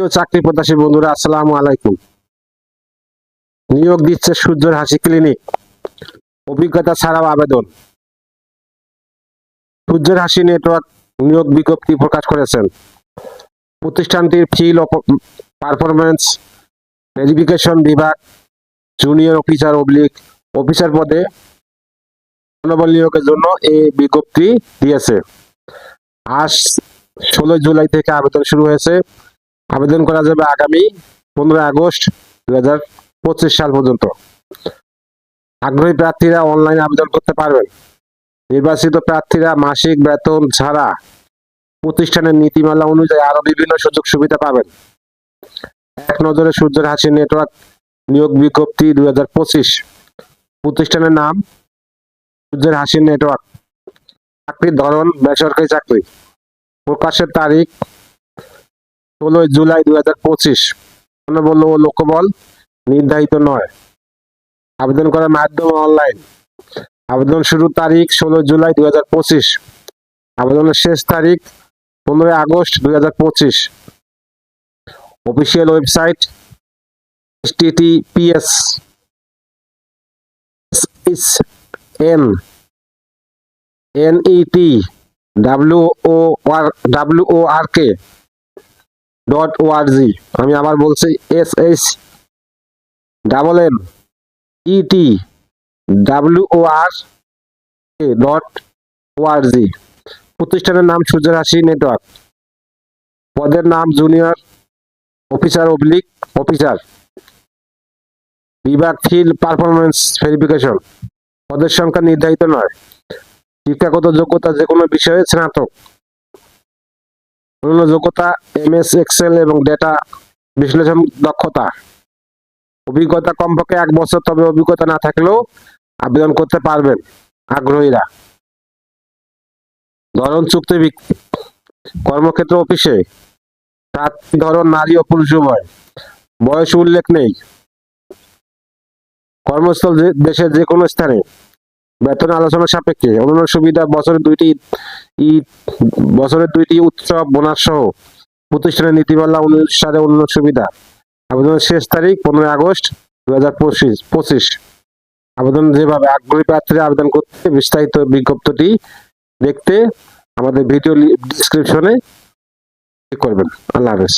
প্রিয় চাকরি প্রত্যাশী বন্ধুরা, আসসালামু আলাইকুম। নিয়োগ দিচ্ছে সূর্যের হাসি ক্লিনিক অভিজ্ঞতা ছাড়াও আবেদন। সূর্যের হাসি নেটওয়ার্ক নিয়োগ বিজ্ঞপ্তি প্রকাশ করেছেন। প্রতিষ্ঠানটির ফিল পারফরমেন্স ভেরিফিকেশন বিভাগ জুনিয়র অফিসার অবলিক অফিসার পদে মনোবল নিয়োগের জন্য এই বিজ্ঞপ্তি দিয়েছে। আজ ষোলোই জুলাই থেকে আবেদন শুরু হয়েছে। আবেদন করা যাবে আগামী পনেরোই আগস্ট দুই হাজার পঁচিশ সাল পর্যন্ত। আগ্রহী প্রার্থীরা অনলাইন আবেদন করতে পারবেন। নির্বাচিত প্রার্থীরা মাসিক বেতন ছাড়া প্রতিষ্ঠানের নীতিমালা অনুযায়ী আরও বিভিন্ন সুযোগ সুবিধা পাবেন। এক নজরে সূর্যের হাসি নেটওয়ার্ক নিয়োগ বিজ্ঞপ্তি দুই হাজার পঁচিশ। প্রতিষ্ঠানের নাম সূর্যের হাসি নেটওয়ার্ক। চাকরির ধরন, বেসরকারি চাকরি। প্রকাশের তারিখ ষোলোই জুলাই দুই হাজার পঁচিশ। বলল, ও লোকবল, নির্ধারিত নয়। আবেদন করার মাধ্যমে অনলাইন আবেদন শুরুর তারিখ ষোলো জুলাই দুই হাজার পঁচিশ। আবেদনের শেষ তারিখ পনেরোই আগস্ট দুই হাজার পঁচিশ। Official website n n e t w o r, w o r k dot O R G আমি আবার বলছি S S double M E T W R K dot O R G প্রতিষ্ঠানের নাম সূর্যের হাসি নেটওয়ার্ক পদের নাম junior officer oblique officer বিভাগ ফিল পারফরমেন্স ভেরিফিকেশন পদের সংখ্যা নির্ধারিত নয়। শিক্ষাগত যোগ্যতা যে কোনো বিষয়ে স্নাতক। অন্যান্য যোগ্যতা এম এস এক্সেল এবং ডেটা বিশ্লেষণ দক্ষতা। অভিজ্ঞতা কমপক্ষে এক বছর, তবে অভিজ্ঞতা না থাকলেও আবেদন করতে পারবেন আগ্রহীরা। ধরন চুক্তি কর্মক্ষেত্র অফিসে প্রার্থী ধরন নারী ও পুরুষ উভয়। বয়স উল্লেখ নেই। কর্মস্থল দেশের যে কোনো স্থানে বেতন আলোচনা সাপেক্ষে অন্যান্য সুবিধা বছরের দুইটি ঈদ বছরের দুইটি উৎসব, বোনাস সহ প্রতিষ্ঠানের নীতিমালা অনুসারে অন্য সুবিধা। আবেদনের শেষ তারিখ পনেরোই আগস্ট দু হাজার পঁচিশ পঁচিশ। আবেদন যেভাবে আগ্রহী প্রার্থীরা আবেদন করতে বিস্তারিত বিজ্ঞপ্তিটি দেখতে আমাদের ভিডিও ডিসক্রিপশনে করবেন। আল্লাহ হাফেজ।